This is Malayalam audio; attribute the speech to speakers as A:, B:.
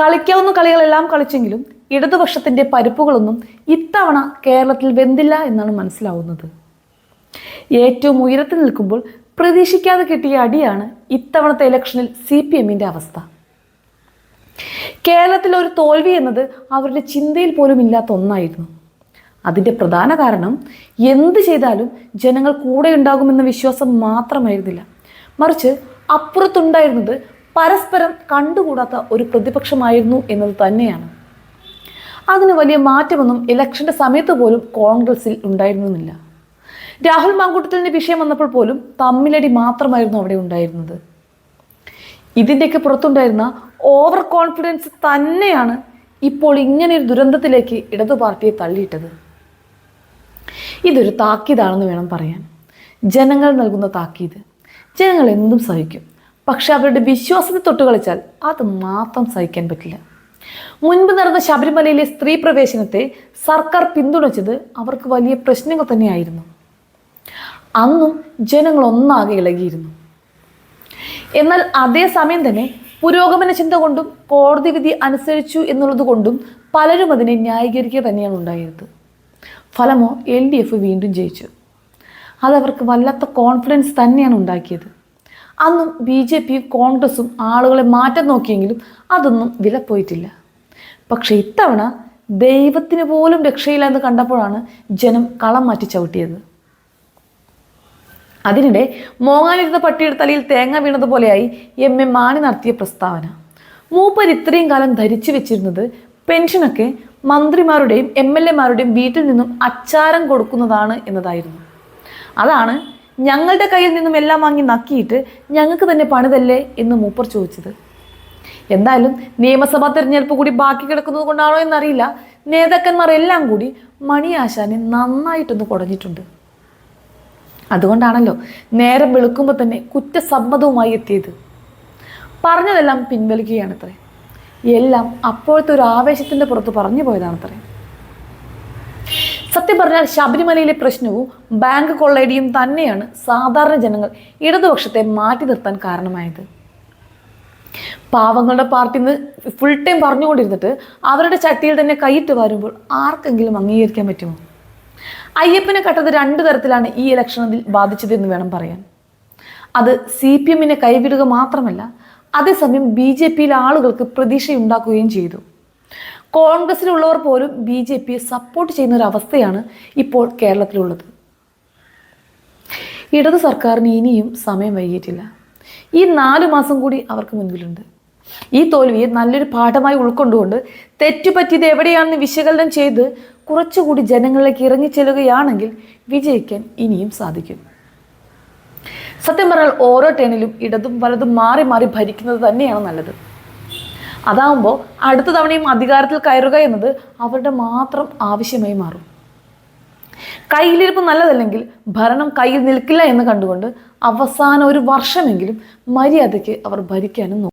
A: കളിക്കാവുന്ന കളികളെല്ലാം കളിച്ചെങ്കിലും ഇടതുപക്ഷത്തിന്റെ പരിപ്പുകളൊന്നും ഇത്തവണ കേരളത്തിൽ വെന്തില്ല എന്നാണ് മനസ്സിലാവുന്നത്. ഏറ്റവും ഉയരത്തിൽ നിൽക്കുമ്പോൾ പ്രതീക്ഷിക്കാതെ കിട്ടിയ അടിയാണ് ഇത്തവണത്തെ ഇലക്ഷനിൽ സി പി എമ്മിന്റെ അവസ്ഥ. കേരളത്തിൽ ഒരു തോൽവി എന്നത് അവരുടെ ചിന്തയിൽ പോലും ഇല്ലാത്ത ഒന്നായിരുന്നു. അതിന്റെ പ്രധാന കാരണം എന്ത് ചെയ്താലും ജനങ്ങൾ കൂടെ ഉണ്ടാകുമെന്ന വിശ്വാസം മാത്രമായിരുന്നില്ല. മറിച്ച് അപ്പുറത്തുണ്ടായിരുന്നത് പരസ്പരം കണ്ടുകൂടാത്ത ഒരു പ്രതിപക്ഷമായിരുന്നു എന്നത് തന്നെയാണ്. അതിന് വലിയ മാറ്റമൊന്നും ഇലക്ഷന്റെ സമയത്ത് പോലും കോൺഗ്രസിൽ ഉണ്ടായിരുന്നില്ല. രാഹുൽ മാങ്കൂട്ടത്തിന്റെ വിഷയം വന്നപ്പോൾ പോലും തമ്മിലടി മാത്രമായിരുന്നു അവിടെ ഉണ്ടായിരുന്നത്. ഇതിന്റെയൊക്കെ പുറത്തുണ്ടായിരുന്ന ഓവർ കോൺഫിഡൻസ് തന്നെയാണ് ഇപ്പോൾ ഇങ്ങനെ ഒരു ദുരന്തത്തിലേക്ക് ഇടതു പാർട്ടിയെ തള്ളിയിട്ടത്. ഇതൊരു താക്കീതാണെന്ന് വേണം പറയാൻ. ജനങ്ങൾ നൽകുന്ന താക്കീത്. ജനങ്ങൾ എന്തും സഹിക്കും. പക്ഷെ അവരുടെ വിശ്വാസത്തെ തൊട്ട് കളിച്ചാൽ അത് മാത്രം സഹിക്കാൻ പറ്റില്ല. മുൻപ് നടന്ന ശബരിമലയിലെ സ്ത്രീ പ്രവേശനത്തെ സർക്കാർ പിന്തുണച്ചത് അവർക്ക് വലിയ പ്രശ്നങ്ങൾ തന്നെയായിരുന്നു. അന്നും ജനങ്ങൾ ഒന്നാകെ ഇളകിയിരുന്നു. എന്നാൽ അതേ സമയം തന്നെ പുരോഗമന ചിന്ത കൊണ്ടും കോടതി വിധി അനുസരിച്ചു എന്നുള്ളത് കൊണ്ടും പലരും അതിനെ ന്യായീകരിക്കുക തന്നെയാണ് ഉണ്ടായത്. ഫലമോ എൽ ഡി എഫ് വീണ്ടും ജയിച്ചു. അതവർക്ക് വല്ലാത്ത കോൺഫിഡൻസ് തന്നെയാണ് ഉണ്ടാക്കിയത്. അന്നും ബി ജെ പിയും കോൺഗ്രസും ആളുകളെ മാറ്റം നോക്കിയെങ്കിലും അതൊന്നും വിലപ്പോയിട്ടില്ല പക്ഷേ ഇത്തവണ ദൈവത്തിന് പോലും രക്ഷയില്ല എന്ന് കണ്ടപ്പോഴാണ് ജനം കളം മാറ്റി ചവിട്ടിയത്. അതിനിടെ മോങ്ങാനിരുന്ന പട്ടിയുടെ തലയിൽ തേങ്ങ വീണതുപോലെയായി എം എ മാണി നടത്തിയ പ്രസ്താവന. മൂപ്പർ ഇത്രയും കാലം ധരിച്ചു വെച്ചിരുന്നത് പെൻഷനൊക്കെ മന്ത്രിമാരുടെയും എം എൽ എമാരുടെയും വീട്ടിൽ നിന്നും അച്ചാരം കൊടുക്കുന്നതാണ് എന്നതായിരുന്നു. അതാണ് ഞങ്ങളുടെ കയ്യിൽ നിന്നും എല്ലാം വാങ്ങി നക്കിയിട്ട് ഞങ്ങൾക്ക് തന്നെ പണിതല്ലേ എന്ന് മൂപ്പർ ചോദിച്ചത്. എന്തായാലും നിയമസഭാ തെരഞ്ഞെടുപ്പ് കൂടി ബാക്കി കിടക്കുന്നത് കൊണ്ടാണോ എന്നറിയില്ല. നേതാക്കന്മാർ എല്ലാം കൂടി മണിയാശാനെ നന്നായിട്ടൊന്ന് കുടഞ്ഞിട്ടുണ്ട്. അതുകൊണ്ടാണല്ലോ നേരം വെളുക്കുമ്പോൾ തന്നെ കുറ്റസമ്മതവുമായി എത്തിയത്. പറഞ്ഞതെല്ലാം പിൻവലിക്കുകയാണത്രേ. എല്ലാം അപ്പോഴത്തെ ഒരു ആവേശത്തിന്റെ പുറത്ത് പറഞ്ഞു പോയതാണത്രേ. സത്യം പറഞ്ഞാൽ ശബരിമലയിലെ പ്രശ്നവും ബാങ്ക് കൊള്ളയടിയും തന്നെയാണ് സാധാരണ ജനങ്ങൾ ഇടതുപക്ഷത്തെ മാറ്റി നിർത്താൻ കാരണമായത്. പാവങ്ങളുടെ പാർട്ടി നിന്ന് ഫുൾ ടൈം പറഞ്ഞുകൊണ്ടിരുന്നിട്ട് അവരുടെ ചട്ടിയിൽ തന്നെ കൈയിട്ട് വരുമ്പോൾ ആർക്കെങ്കിലും അംഗീകരിക്കാൻ പറ്റുമോ? അയ്യപ്പനെ കട്ടത് രണ്ടു തരത്തിലാണ് ഈ ഇലക്ഷനിൽ ബാധിച്ചതെന്ന് വേണം പറയാൻ. അത് സി പി എമ്മിനെ കൈവിടുക മാത്രമല്ല അതേസമയം ബി ജെ പിയിലെ ആളുകൾക്ക് പ്രതീക്ഷയുണ്ടാക്കുകയും ചെയ്തു. കോൺഗ്രസിലുള്ളവർ പോലും ബി ജെ പിയെ സപ്പോർട്ട് ചെയ്യുന്ന ഒരു അവസ്ഥയാണ് ഇപ്പോൾ കേരളത്തിലുള്ളത്. ഇടതു സർക്കാരിന് ഇനിയും സമയം വൈകിയിട്ടില്ല. ഈ നാല് മാസം കൂടി അവർക്ക് മുൻപിലുണ്ട്. ഈ തോൽവിയെ നല്ലൊരു പാഠമായി ഉൾക്കൊണ്ടുകൊണ്ട് തെറ്റുപറ്റിയത് എവിടെയാണെന്ന് വിശകലനം ചെയ്ത് കുറച്ചുകൂടി ജനങ്ങളിലേക്ക് ഇറങ്ങിച്ചെല്ലുകയാണെങ്കിൽ വിജയിക്കാൻ ഇനിയും സാധിക്കും. സത്യം പറഞ്ഞാൽ ഓരോ ടേണിലും ഇടതും വലതും മാറി മാറി ഭരിക്കുന്നത് തന്നെയാണ് നല്ലത്. അതാവുമ്പോൾ അടുത്ത തവണയും അധികാരത്തിൽ കയറുക എന്നത് അവരുടെ മാത്രം ആവശ്യമായി മാറും. കയ്യിലിരിപ്പ് നല്ലതല്ലെങ്കിൽ ഭരണം കയ്യിൽ നിൽക്കില്ല എന്ന് കണ്ടുകൊണ്ട് അവസാന ഒരു വർഷമെങ്കിലും മര്യാദയ്ക്ക് അവർ ഭരിക്കാനും നോക്കും.